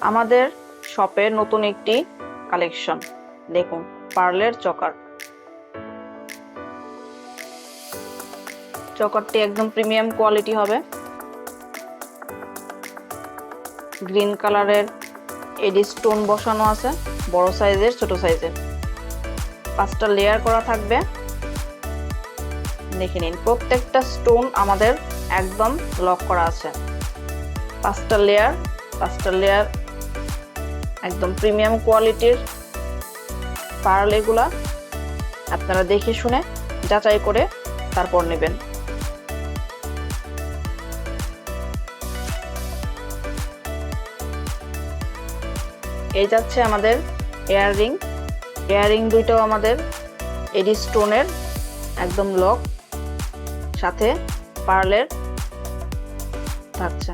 আমাদের শপে নতুন একটি কালেকশন। দেখুন, পার্লের চকার। চকারটি একদম প্রিমিয়াম কোয়ালিটি হবে। গ্রিন কালারের এডি স্টোন বসানো আছে, বড় সাইজের, ছোট সাইজের। পাঁচটা লেয়ার করা থাকবে। দেখে নিন, প্রত্যেকটা স্টোন আমাদের একদম লক করা আছে। পাঁচটা লেয়ার পাঁচটা লেয়ার একদম প্রিমিয়াম কোয়ালিটির পার্ল এগুলা আপনারা দেখে শুনে যাচাই করে তারপর নেবেন। এই যাচ্ছে আমাদের ইয়াররিং। ইয়াররিং দুইটাও আমাদের এডি স্টোনের একদম লক সাথে পার্লের থাকছে।